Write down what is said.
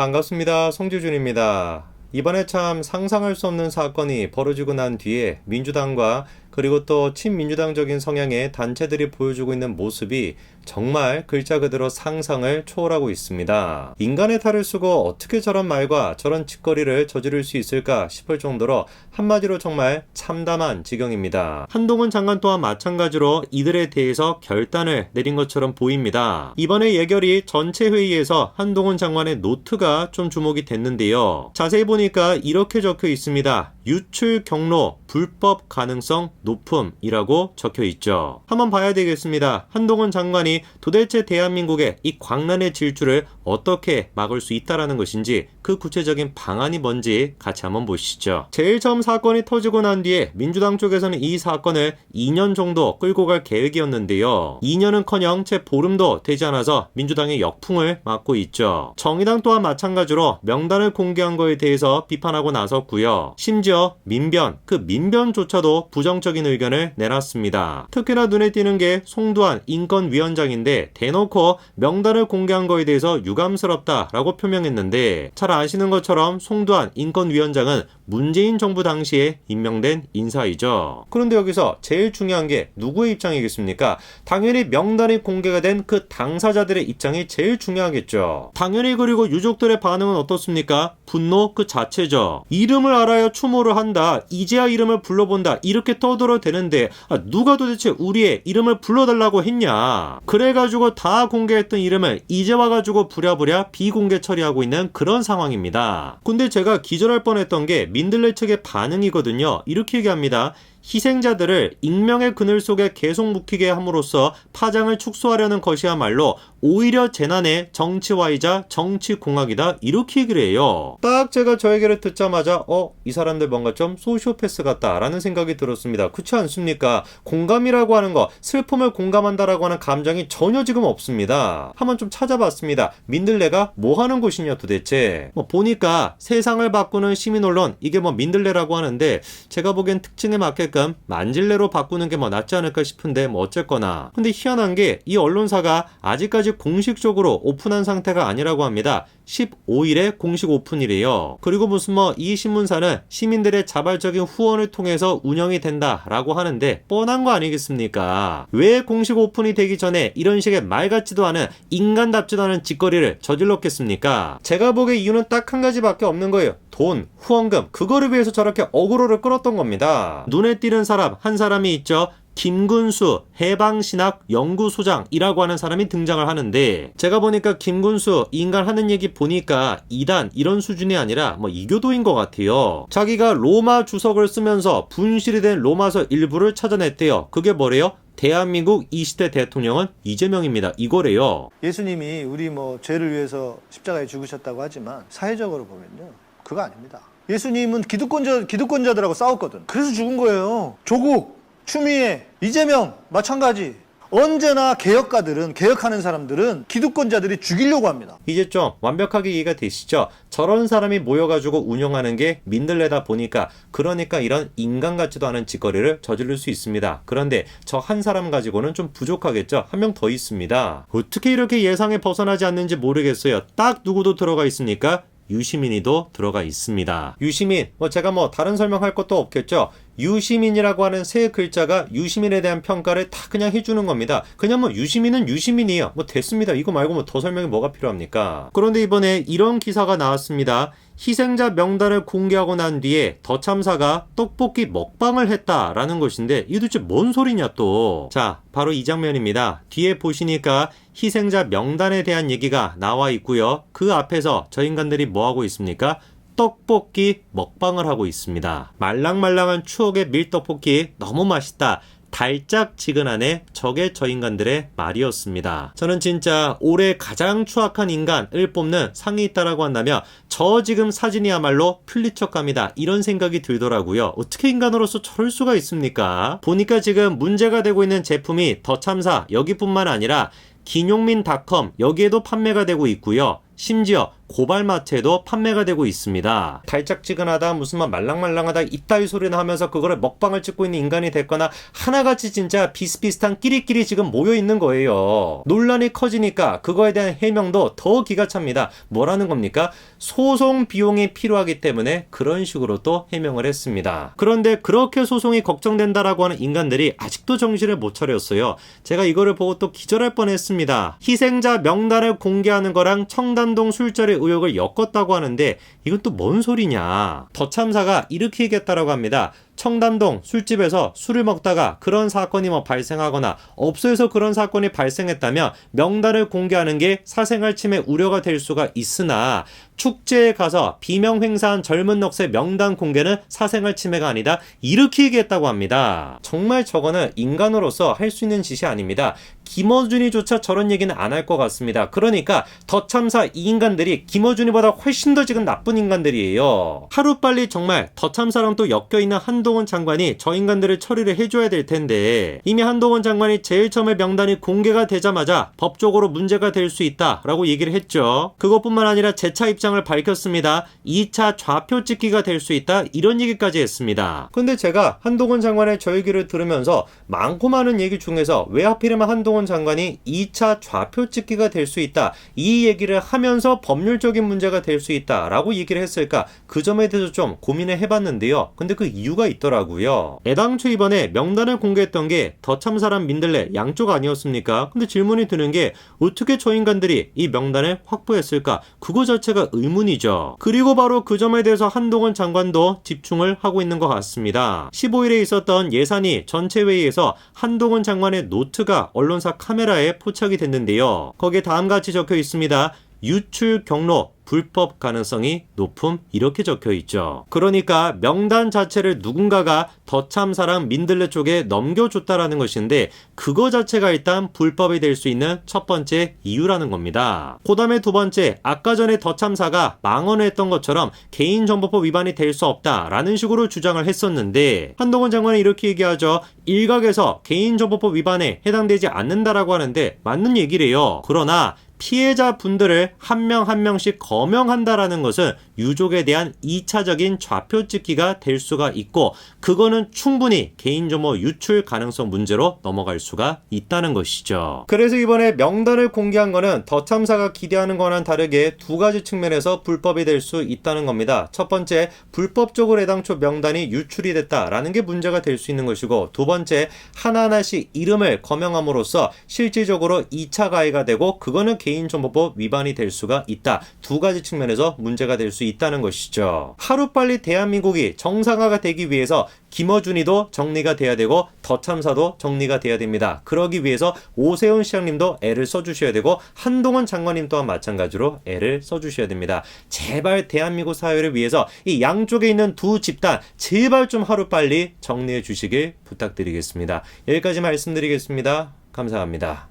반갑습니다. 송지준입니다. 이번에 참 상상할 수 없는 사건이 벌어지고 난 뒤에 민주당과 그리고 또 친민주당적인 성향의 단체들이 보여주고 있는 모습이 정말 글자 그대로 상상을 초월하고 있습니다. 인간의 탈을 쓰고 어떻게 저런 말과 저런 짓거리를 저지를 수 있을까 싶을 정도로 한마디로 정말 참담한 지경입니다. 한동훈 장관 또한 마찬가지로 이들에 대해서 결단을 내린 것처럼 보입니다. 이번에 예결위 전체 회의에서 한동훈 장관의 노트가 좀 주목이 됐는데요. 자세히 보니까 이렇게 적혀 있습니다. 유출 경로 불법 가능성 높음이라고 적혀 있죠. 한번 봐야 되겠습니다. 한동훈 장관이 도대체 대한민국의 이 광란의 질주를 어떻게 막을 수 있다라는 것인지 그 구체적인 방안이 뭔지 같이 한번 보시죠. 제일 처음 사건이 터지고 난 뒤에 민주당 쪽에서는 이 사건을 2년 정도 끌고 갈 계획이었는데요. 2년은커녕 채 보름도 되지 않아서 민주당의 역풍을 맞고 있죠. 정의당 또한 마찬가지로 명단을 공개한 거에 대해서 비판하고 나섰고요. 심지어 민변, 그 민변조차도 부정적인 의견을 내놨습니다. 특히나 눈에 띄는 게 송두환 인권위원장인데 대놓고 명단을 공개한 거에 대해서 유감 스럽다라고 표명했는데 잘 아시는 것처럼 송두환 인권위원장은 문재인 정부 당시에 임명된 인사이죠. 그런데 여기서 제일 중요한 게 누구의 입장이겠습니까? 당연히 명단이 공개가 된 그 당사자들의 입장이 제일 중요하겠죠. 당연히 그리고 유족들의 반응은 어떻습니까? 분노 그 자체죠. 이름을 알아야 추모를 한다. 이제야 이름을 불러본다. 이렇게 떠들어 대는데 아, 누가 도대체 우리의 이름을 불러달라고 했냐? 그래가지고 다 공개했던 이름을 이제 와가지고 부랴부랴 비공개 처리하고 있는 그런 상황입니다. 근데 제가 기절할 뻔했던 게 민들레 측의 반응이거든요. 이렇게 얘기합니다. 희생자들을 익명의 그늘 속에 계속 묵히게 함으로써 파장을 축소하려는 것이야말로 오히려 재난의 정치화이자 정치공학이다 이렇게 얘기를 해요. 딱 제가 저 얘기를 듣자마자 어? 이 사람들 뭔가 좀 소시오패스 같다라는 생각이 들었습니다. 그렇지 않습니까? 공감이라고 하는 거 슬픔을 공감한다라고 하는 감정이 전혀 지금 없습니다. 한번 좀 찾아봤습니다. 민들레가 뭐 하는 곳이냐 도대체 뭐 보니까 세상을 바꾸는 시민언론 이게 뭐 민들레라고 하는데 제가 보기엔 특징에 맞게 끔 만질레로 바꾸는 게 뭐 낫지 않을까 싶은데 뭐 어쨌거나 근데 희한한 게 이 언론사가 아직까지 공식적으로 오픈한 상태가 아니라고 합니다. 15일에 공식 오픈이래요. 그리고 무슨 뭐 이 신문사는 시민들의 자발적인 후원을 통해서 운영이 된다라고 하는데 뻔한 거 아니겠습니까? 왜 공식 오픈이 되기 전에 이런 식의 말 같지도 않은 인간답지도 않은 짓거리를 저질렀겠습니까? 제가 보기에 이유는 딱 한 가지밖에 없는 거예요. 돈, 후원금, 그거를 위해서 저렇게 어그로를 끌었던 겁니다. 눈에 띄는 사람, 한 사람이 있죠. 김군수 해방신학 연구소장이라고 하는 사람이 등장을 하는데 제가 보니까 김군수 인간 하는 얘기 보니까 이단 이런 수준이 아니라 뭐 이교도인 것 같아요. 자기가 로마 주석을 쓰면서 분실이 된 로마서 일부를 찾아냈대요. 그게 뭐래요? 대한민국 20대 대통령은 이재명입니다. 이거래요. 예수님이 우리 뭐 죄를 위해서 십자가에 죽으셨다고 하지만 사회적으로 보면요. 그거 아닙니다. 예수님은 기득권자, 기득권자들하고 싸웠거든. 그래서 죽은 거예요. 조국, 추미애, 이재명, 마찬가지. 언제나 개혁가들은, 개혁하는 사람들은 기득권자들이 죽이려고 합니다. 이제 좀 완벽하게 이해가 되시죠? 저런 사람이 모여가지고 운영하는 게 민들레다 보니까 그러니까 이런 인간 같지도 않은 짓거리를 저지를 수 있습니다. 그런데 저 한 사람 가지고는 좀 부족하겠죠? 한 명 더 있습니다. 어떻게 이렇게 예상에 벗어나지 않는지 모르겠어요. 딱 누구도 들어가 있습니까? 유시민이도 들어가 있습니다. 유시민, 뭐 제가 뭐 다른 설명할 것도 없겠죠. 유시민이라고 하는 세 글자가 유시민에 대한 평가를 다 그냥 해주는 겁니다. 그냥 뭐 유시민은 유시민이에요. 뭐 됐습니다. 이거 말고 뭐 더 설명이 뭐가 필요합니까? 그런데 이번에 이런 기사가 나왔습니다. 희생자 명단을 공개하고 난 뒤에 더 참사가 떡볶이 먹방을 했다라는 것인데 이게 도대체 뭔 소리냐 또. 자, 바로 이 장면입니다. 뒤에 보시니까 희생자 명단에 대한 얘기가 나와 있고요. 그 앞에서 저 인간들이 뭐 하고 있습니까? 떡볶이 먹방을 하고 있습니다. 말랑말랑한 추억의 밀떡볶이 너무 맛있다. 달짝지근하네 저게 저 인간들의 말이었습니다. 저는 진짜 올해 가장 추악한 인간을 뽑는 상이 있다라고 한다면 저 지금 사진이야말로 플리처감이다 이런 생각이 들더라고요. 어떻게 인간으로서 저럴 수가 있습니까? 보니까 지금 문제가 되고 있는 제품이 더 참사 여기뿐만 아니라 기뇽민닷컴 여기에도 판매가 되고 있고요. 심지어 고발마트에도 판매가 되고 있습니다. 달짝지근하다 무슨 막 말랑말랑하다 이따위 소리나 하면서 그거를 먹방을 찍고 있는 인간이 됐거나 하나같이 진짜 비슷비슷한 끼리끼리 지금 모여 있는 거예요. 논란이 커지니까 그거에 대한 해명도 더 기가 찹니다. 뭐라는 겁니까? 소송 비용이 필요하기 때문에 그런 식으로 또 해명을 했습니다. 그런데 그렇게 소송이 걱정된다라고 하는 인간들이 아직도 정신을 못 차렸어요. 제가 이거를 보고 또 기절할 뻔했습니다. 희생자 명단을 공개하는 거랑 청담동 술자리 의혹을 엮었다고 하는데 이건 또 뭔 소리냐? 더 참사가 이렇게 얘기했다라고 합니다. 청담동 술집에서 술을 먹다가 그런 사건이 뭐 발생하거나 업소에서 그런 사건이 발생했다면 명단을 공개하는 게 사생활 침해 우려가 될 수가 있으나 축제에 가서 비명 행사한 젊은 넉의 명단 공개는 사생활 침해가 아니다 이렇게 얘기했다고 합니다. 정말 저거는 인간으로서 할 수 있는 짓이 아닙니다. 김어준이조차 저런 얘기는 안 할 것 같습니다. 그러니까 더 참사 이 인간들이 김어준이보다 훨씬 더 지금 나쁜 인간들이에요. 하루빨리 정말 더 참사랑 또 엮여있는 한 동훈 장관이 저 인간들을 처리를 해줘야 될 텐데 이미 한동훈 장관이 제일 처음에 명단이 공개가 되자마자 법적으로 문제가 될 수 있다라고 얘기를 했죠. 그것뿐만 아니라 재차 입장을 밝혔습니다. 2차 좌표 찍기가 될 수 있다 이런 얘기까지 했습니다. 근데 제가 한동훈 장관의 저 얘기를 들으면서 많고 많은 얘기 중에서 왜 하필이면 한동훈 장관이 2차 좌표 찍기가 될 수 있다 이 얘기를 하면서 법률적인 문제가 될 수 있다라고 얘기를 했을까 그 점에 대해서 좀 고민을 해봤는데요. 근데 그 이유가 있더라고요. 애당초 이번에 명단을 공개했던 게 더 참사람 민들레 양쪽 아니었습니까? 근데 질문이 드는 게 어떻게 저 인간들이 이 명단을 확보했을까? 그거 자체가 의문이죠. 그리고 바로 그 점에 대해서 한동훈 장관도 집중을 하고 있는 것 같습니다. 15일에 있었던 예산위 전체 회의에서 한동훈 장관의 노트가 언론사 카메라에 포착이 됐는데요. 거기에 다음같이 적혀 있습니다. 유출 경로 불법 가능성이 높음 이렇게 적혀 있죠. 그러니까 명단 자체를 누군가가 더 참사랑 민들레 쪽에 넘겨줬다라는 것인데 그거 자체가 일단 불법이 될 수 있는 첫 번째 이유라는 겁니다. 그 다음에 두 번째 아까 전에 더 참사가 망언을 했던 것처럼 개인정보법 위반이 될 수 없다라는 식으로 주장을 했었는데 한동훈 장관이 이렇게 얘기하죠. 일각에서 개인정보법 위반에 해당되지 않는다라고 하는데 맞는 얘기래요. 그러나 피해자 분들을 한 명한 명씩 거 명한다라는 것은 유족에 대한 2차적인 좌표 찍기가 될 수가 있고 그거는 충분히 개인정보 유출 가능성 문제로 넘어갈 수가 있다는 것이죠. 그래서 이번에 명단을 공개한 거는 더 참사가 기대하는 거와는 다르게 두 가지 측면에서 불법이 될 수 있다는 겁니다. 첫 번째, 불법적으로 애당초 명단이 유출이 됐다라는 게 문제가 될 수 있는 것이고 두 번째, 하나하나씩 이름을 거명함으로써 실질적으로 2차 가해가 되고 그거는 개인정보법 위반이 될 수가 있다. 두 가지 측면에서 문제가 될 수 있다는 것이죠. 하루빨리 대한민국이 정상화가 되기 위해서 김어준이도 정리가 돼야 되고 더 참사도 정리가 돼야 됩니다. 그러기 위해서 오세훈 시장님도 애를 써주셔야 되고 한동훈 장관님 또한 마찬가지로 애를 써주셔야 됩니다. 제발 대한민국 사회를 위해서 이 양쪽에 있는 두 집단 제발 좀 하루빨리 정리해 주시길 부탁드리겠습니다. 여기까지 말씀드리겠습니다. 감사합니다.